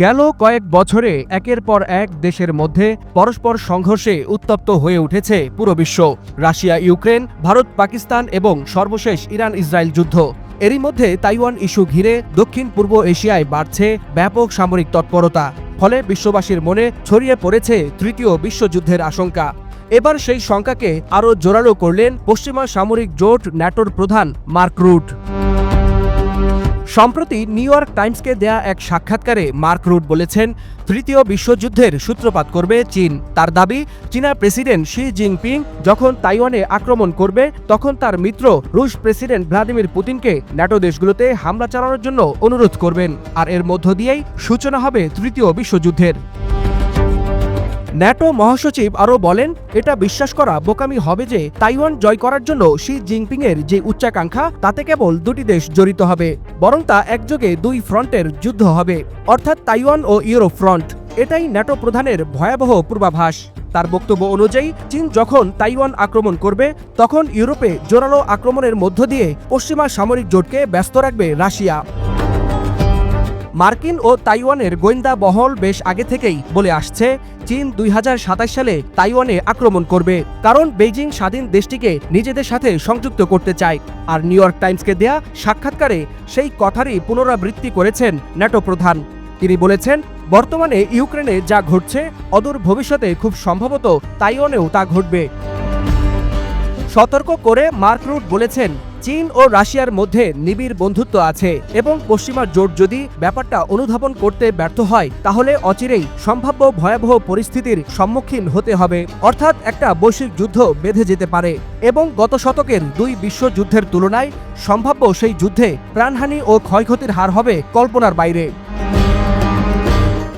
গেল কয়েক বছরে একের পর এক দেশের মধ্যে পরস্পর সংঘর্ষে উত্তপ্ত হয়ে উঠেছে পুরো বিশ্ব। রাশিয়া, ইউক্রেন, ভারত, পাকিস্তান এবং সর্বশেষ ইরান ইসরায়েল যুদ্ধ। এরই মধ্যে তাইওয়ান ইস্যু ঘিরে দক্ষিণ পূর্ব এশিয়ায় বাড়ছে ব্যাপক সামরিক তৎপরতা, ফলে বিশ্ববাসীর মনে ছড়িয়ে পড়েছে তৃতীয় বিশ্বযুদ্ধের আশঙ্কা। এবার সেই শঙ্কাকে আরও জোরালো করলেন পশ্চিমা সামরিক জোট ন্যাটোর প্রধান মার্ক রুট। সম্প্রতি নিউ ইয়র্ক টাইমসকে দেয়া এক সাক্ষাৎকারে মার্ক রুট বলেছেন, তৃতীয় বিশ্বযুদ্ধের সূত্রপাত করবে চীন। তার দাবি চীনা প্রেসিডেন্ট শি জিনপিং যখন তাইওয়ানে আক্রমণ করবে, তখন তার মিত্র রুশ প্রেসিডেন্ট ভ্লাদিমির পুতিনকে ন্যাটো দেশগুলোতে হামলা চালানোর জন্য অনুরোধ করবেন। আর এর মধ্য দিয়েই সূচনা হবে তৃতীয় বিশ্বযুদ্ধের। ন্যাটো মহাসচিব আরও বলেন, এটা বিশ্বাস করা বোকামি হবে যে তাইওয়ান জয় করার জন্য শি জিনপিং এর যে উচ্চাকাঙ্ক্ষা, তাতে কেবল দুটি দেশ জড়িত হবে, বরং তা একযোগে দুই ফ্রন্টের যুদ্ধ হবে, অর্থাৎ তাইওয়ান ও ইউরোপ ফ্রন্ট। এটাই ন্যাটো প্রধানের ভয়াবহ পূর্বাভাস। তার বক্তব্য অনুযায়ী, চীন যখন তাইওয়ান আক্রমণ করবে, তখন ইউরোপে জোরালো আক্রমণের মধ্য দিয়ে পশ্চিমা সামরিক জোটকে ব্যস্ত রাখবে রাশিয়া। মার্কিন ও তাইওয়ানের গোয়েন্দা বহল বেশ আগে থেকেই বলে আসছে, চীন দুই হাজার সাতাশ সালে তাইওয়ানে আক্রমণ করবে, কারণ বেইজিং স্বাধীন দেশটিকে নিজেদের সাথে সংযুক্ত করতে চায়। আর নিউ ইয়র্ক টাইমসকে দেয়া সাক্ষাৎকারে সেই কথারই পুনরাবৃত্তি করেছেন ন্যাটো প্রধান। তিনি বলেছেন, বর্তমানে ইউক্রেনে যা ঘটছে, অদূর ভবিষ্যতে খুব সম্ভবত তাইওয়ানেও তা ঘটবে। সতর্ক করে মার্ক রুট বলেছেন চীন ও রাশিয়ার মধ্যে নিবিড় বন্ধুত্ব আছে এবং পশ্চিমা জোট যদি ব্যাপারটা অনুধাবন করতে ব্যর্থ হয়, তাহলে অচিরেই সম্ভাব্য ভয়াবহ পরিস্থিতির সম্মুখীন হতে হবে। অর্থাৎ একটা বৈশ্বিক যুদ্ধ বেঁধে যেতে পারে এবং গত শতকের দুই বিশ্বযুদ্ধের তুলনায় সম্ভাব্য সেই যুদ্ধে প্রাণহানি ও ক্ষয়ক্ষতির হার হবে কল্পনার বাইরে।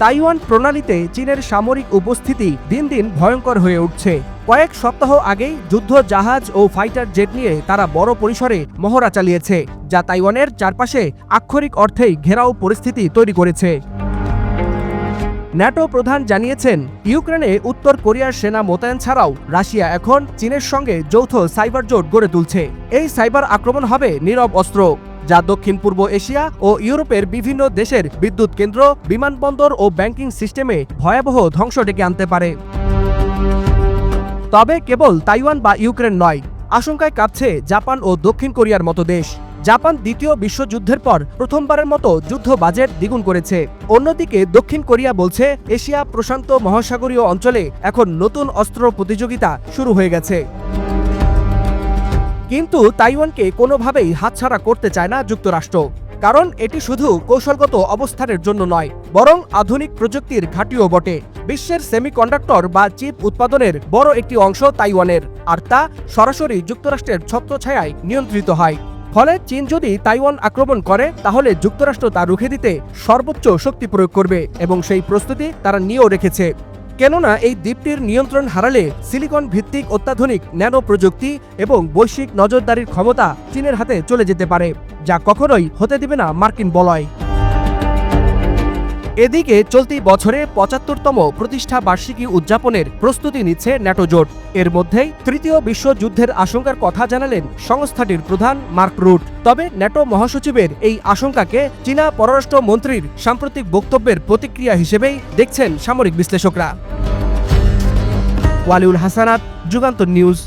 তাইওয়ান প্রণালীতে চীনের সামরিক উপস্থিতি দিন দিন ভয়ঙ্কর হয়ে উঠছে। কয়েক সপ্তাহ আগেই যুদ্ধ, জাহাজ ও ফাইটার জেট নিয়ে তারা বড় পরিসরে মহড়া চালিয়েছে, যা তাইওয়ানের চারপাশে আক্ষরিক অর্থেই ঘেরাও পরিস্থিতি তৈরি করেছে। ন্যাটো প্রধান জানিয়েছেন, ইউক্রেনে উত্তর কোরিয়ার সেনা মোতায়েন ছাড়াও রাশিয়া এখন চীনের সঙ্গে যৌথ সাইবার জোট গড়ে তুলছে। এই সাইবার আক্রমণ হবে নীরব অস্ত্র, যা দক্ষিণ পূর্ব এশিয়া ও ইউরোপের বিভিন্ন দেশের বিদ্যুৎ কেন্দ্র, বিমানবন্দর ও ব্যাংকিং সিস্টেমে ভয়াবহ ধ্বংস ডেকে আনতে পারে। তবে কেবল তাইওয়ান বা ইউক্রেন নয়। আশঙ্কায় কাঁপছে জাপান ও দক্ষিণ কোরিয়ার মতো দেশ। জাপান দ্বিতীয় বিশ্বযুদ্ধের পর প্রথমবারের মতো যুদ্ধ বাজেট দ্বিগুণ করেছে। অন্যদিকে দক্ষিণ কোরিয়া বলছে, এশিয়া প্রশান্ত মহাসাগরীয় অঞ্চলে এখন নতুন অস্ত্র প্রতিযোগিতা শুরু হয়ে গেছে। কিন্তু তাইওয়ানকে কোনোভাবেই হাতছাড়া করতে চায় না যুক্তরাষ্ট্র। কারণ এটি শুধু কৌশলগত অবস্থানের জন্য নয়, বরং আধুনিক প্রযুক্তির ঘাটিও বটে। বিশ্বের সেমিকন্ডাক্টর বা চিপ উৎপাদনের বড় একটি অংশ তাইওয়ানের, আর তা সরাসরি যুক্তরাষ্ট্রের ছত্রছায়ায় নিয়ন্ত্রিত হয়। ফলে চীন যদি তাইওয়ান আক্রমণ করে, তাহলে যুক্তরাষ্ট্র তা রুখে দিতে সর্বোচ্চ শক্তি প্রয়োগ করবে এবং সেই প্রস্তুতি তারা নিয়েও রেখেছে। কেননা এই দ্বীপটির নিয়ন্ত্রণ হারালে সিলিকন ভিত্তিক অত্যাধুনিক ন্যানো প্রযুক্তি এবং বৈশ্বিক নজরদারির ক্ষমতা চীনের হাতে চলে যেতে পারে, যা কখনোই হতে দিবে না মার্কিন বলয়। এদিকে চলতি বছরে পঁচাত্তরতম প্রতিষ্ঠা বার্ষিকী উদযাপনের প্রস্তুতি নিচ্ছে ন্যাটো জোট। এর মধ্যেই তৃতীয় বিশ্বযুদ্ধের আশঙ্কার কথা জানালেন সংস্থাটির প্রধান মার্ক রুট। তবে ন্যাটো মহাসচিবের এই আশঙ্কাকে চীনা পররাষ্ট্র মন্ত্রীর সাম্প্রতিক বক্তব্যের প্রতিক্রিয়া হিসেবেই দেখছেন সামরিক বিশ্লেষকরা। ওয়ালিউল হাসানাত, যুগান্তর নিউজ।